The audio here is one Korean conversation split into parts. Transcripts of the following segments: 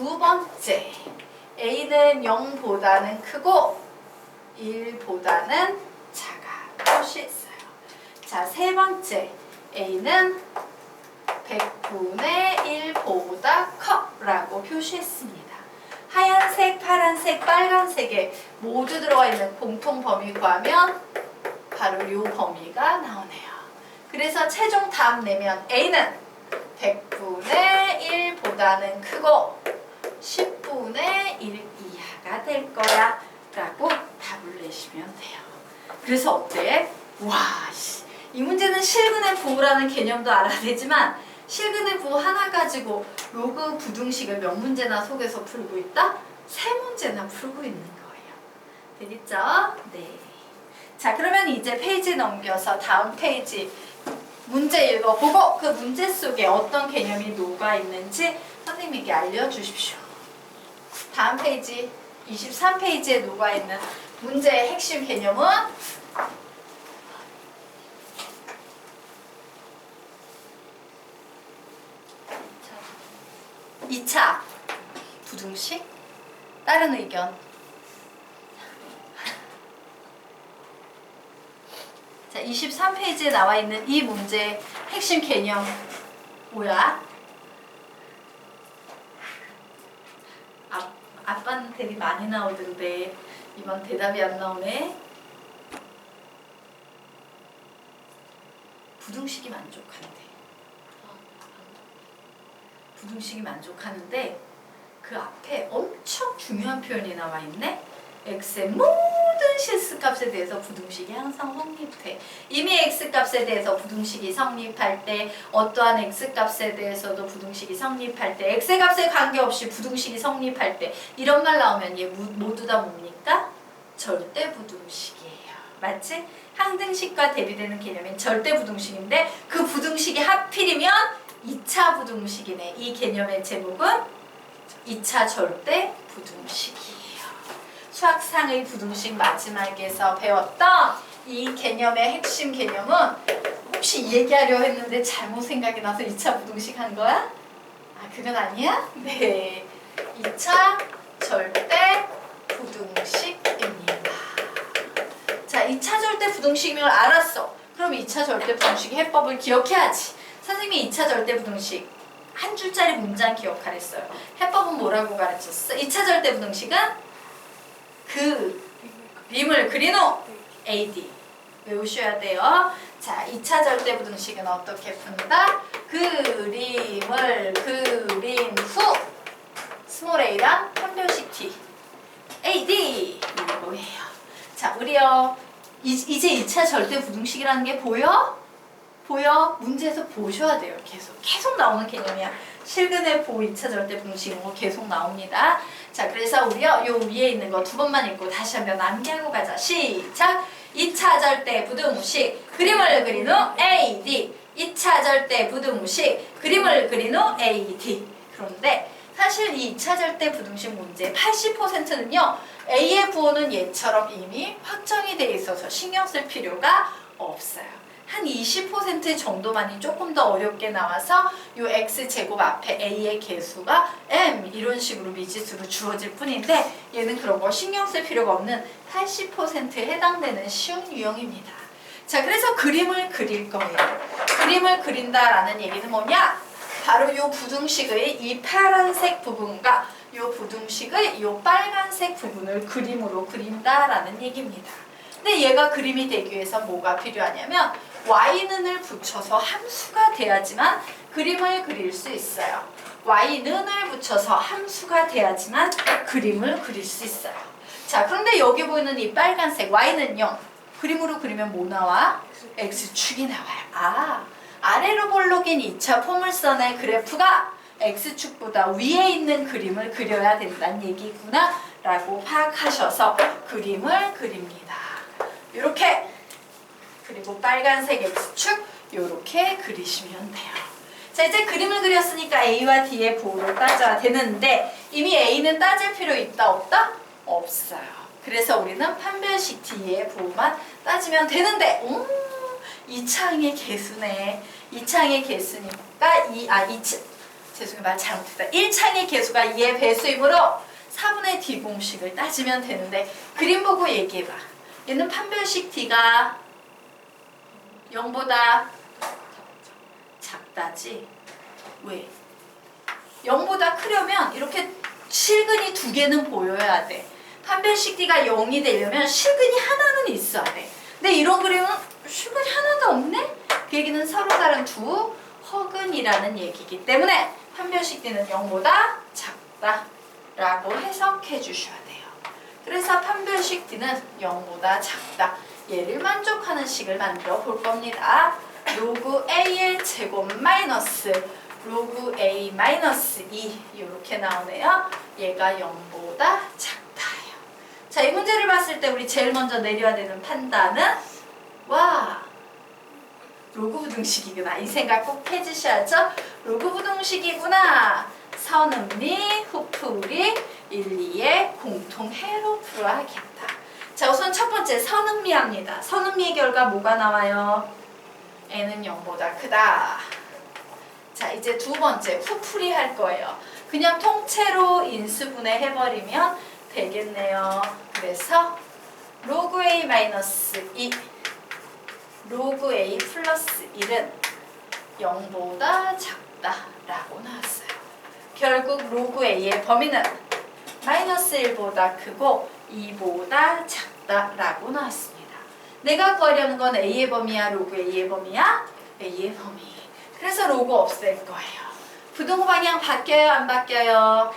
두 번째 A는 0보다는 크고 1보다는 작아 표시했어요. 자, 세 번째 A는 100분의 1보다 커라고 표시했습니다. 하얀색, 파란색, 빨간색에 모두 들어가 있는 공통 범위 구하면 바로 이 범위가 나오네요. 그래서 최종 답 내면 A는 100분의 1보다는 크고 10분의 1 이하가 될 거야 라고 답을 내시면 돼요. 그래서 어때? 와, 씨, 이 문제는 실근의 부호라는 개념도 알아야 되지만 실근의 부호 하나 가지고 로그 부등식을 몇 문제나 속에서 풀고 있다? 세 문제나 풀고 있는 거예요. 되겠죠? 네. 자, 그러면 이제 페이지 넘겨서 다음 페이지 문제 읽어보고 그 문제 속에 어떤 개념이 녹아 있는지 선생님에게 알려주십시오. 다음 페이지 23페이지에 녹아 있는 문제의 핵심 개념은? 2차 부등식? 다른 의견? 자 23페이지에 나와 있는 이 문제의 핵심 개념 뭐야? 아, 대리 많이 나오던데. 이번 대답이 안 나오네. 부등식이 만족한대. 부등식이 만족하는데 그 앞에 엄청 중요한 표현이 나와 있네. x의 모 든 실수값에 대해서 부등식이 항상 성립해. 이미 x값에 대해서 부등식이 성립할 때 어떠한 x값에 대해서도 부등식이 성립할 때 x의 값에 관계없이 부등식이 성립할 때 이런 말 나오면 얘 모- 모두 다 뭡니까? 절대 부등식이에요. 맞지? 항등식과 대비되는 개념인 절대 부등식인데 그 부등식이 하필이면 2차 부등식이네. 이 개념의 제목은 2차 절대 부등식이에요. 수학상의 부등식 마지막에서 배웠던 이 개념의 핵심 개념은 혹시 얘기하려 했는데 잘못 생각이 나서 2차 부등식 한 거야? 아, 그건 아니야? 네. 2차 절대 부등식입니다. 자, 2차 절대 부등식이면 알았어. 그럼 2차 절대 부등식 해법을 기억해야지. 선생님이 2차 절대 부등식 한 줄짜리 문장 기억하랬어요. 해법은 뭐라고 가르쳤어? 2차 절대 부등식은 그 그린 후 AD 외우셔야 돼요. 자, 2차 절대 부등식은 어떻게 푼다? 그림을 그린 후 스몰 a랑 판별식 t AD 해요. 자, 우리요 이, 이제 2차 절대 부등식이라는 게 보여? 보여? 문제에서 보셔야 돼요. 계속 계속 나오는 개념이야. 실근의 보 2차 절대 거 계속 나옵니다. 자, 그래서 우리요 요 위에 있는 거 두 번만 읽고 다시 한번 암기하고 가자. 시작. 2차 절대 부등식 그림을 그린 후 AD 2차 절대 부등식 그림을 그린 후 AD 그런데 사실 이 2차 절대 부등식 문제 80%는요 A의 부호는 얘처럼 이미 확정이 돼 있어서 신경 쓸 필요가 없어요. 한 20% 정도만이 조금 더 어렵게 나와서 요 x 제곱 앞에 a의 개수가 m 이런 식으로 미지수로 주어질 뿐인데 얘는 그런 거 신경 쓸 필요가 없는 80%에 해당되는 쉬운 유형입니다. 자, 그래서 그림을 그릴 거예요. 그림을 그린다라는 얘기는 뭐냐? 바로 요 부등식의 이 파란색 부분과 요 부등식의 요 빨간색 부분을 그림으로 그린다라는 얘기입니다. 근데 얘가 그림이 되기 위해서 뭐가 필요하냐면 y는을 붙여서 함수가 돼야지만 그림을 그릴 수 있어요. y는을 붙여서 함수가 돼야지만 그림을 그릴 수 있어요. 자, 그런데 여기 보이는 이 빨간색 y는 0. 그림으로 그리면 뭐 나와? x축이 나와요. 아, 아래로 볼록인 2차 포물선의 그래프가 x축보다 위에 있는 그림을 그려야 된다는 얘기구나 라고 파악하셔서 그림을 그립니다. 이렇게 그리고 빨간색 x축 이렇게 그리시면 돼요. 자 이제 그림을 그렸으니까 a와 d의 보호를 따져야 되는데 이미 a는 따질 필요 있다 없다? 없어요. 그래서 우리는 판별식 d의 보호만 따지면 되는데 음, 2차항의 개수네. 2차항의 개수니까 이, 아, 2차, 죄송해요 말 잘못했다 1창의 개수가 2의 배수이므로 4분의 d 공식을 따지면 되는데 그림 보고 얘기해봐 얘는 판별식 d가 0보다 작다지 왜? 0보다 크려면 이렇게 실근이 두 개는 보여야 돼 판별식 d가 0이 되려면 실근이 하나는 있어야 돼 근데 이런 그림은 실근이 하나도 없네? 그 얘기는 서로 다른 두 허근이라는 얘기이기 때문에 판별식 d는 0보다 작다 라고 해석해 주셔야 돼요. 그래서 판별식 d는 0보다 작다. 얘를 만족하는 식을 만들어 볼 겁니다. 로그 a의 제곱 마이너스 로그 a 마이너스 2 이렇게 나오네요. 얘가 0보다 작다예요. 자, 이 문제를 봤을 때 우리 제일 먼저 내려야 되는 판단은 와 로그 부등식이구나 이 생각 꼭 해주셔야죠. 로그 부등식이구나. 선음리, 후프리, 1, 2의 공통해로 풀어야겠다. 자 우선 첫 번째 선음리합니다. 선음리의 결과 뭐가 나와요? n은 0보다 크다. 자 이제 두 번째 후풀이 할 거예요. 그냥 통째로 인수분해 해버리면 되겠네요. 그래서 로그 a 마이너스 2 로그 a 플러스 1은 0보다 작다 라고 나왔어요. 결국 로그 a의 범위는 마이너스 1보다 크고 2보다 작다 라고 나왔습니다. 내가 구하려는 건 a의 범위야, 로그 a의 범위야? a의 범위. 그래서 로그 없앨 거예요. 부동 방향 바뀌어요, 안 바뀌어요?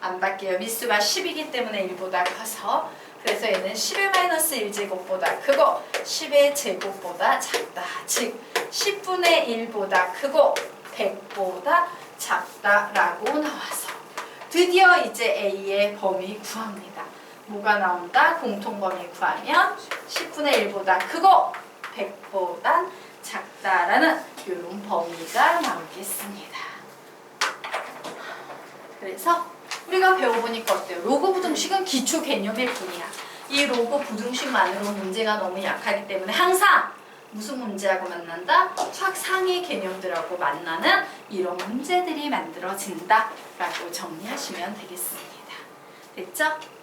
안 바뀌어요. 미수가 10이기 때문에 1보다 커서 그래서 얘는 10의 마이너스 1제곱보다 크고 10의 제곱보다 작다. 즉 10분의 1보다 크고 100보다 작다라고 나와서 드디어 이제 A의 범위 구합니다. 뭐가 나온다? 공통범위 구하면 10분의 1보다 크고 100보단 작다라는 이런 범위가 나오겠습니다. 그래서 우리가 배워보니까 어때요? 로고 부등식은 기초 개념일 뿐이야. 이 로고 부등식만으로 문제가 너무 약하기 때문에 항상 무슨 문제하고 만난다? 확상의 개념들하고 만나는 이런 문제들이 만들어진다 라고 정리하시면 되겠습니다. 됐죠?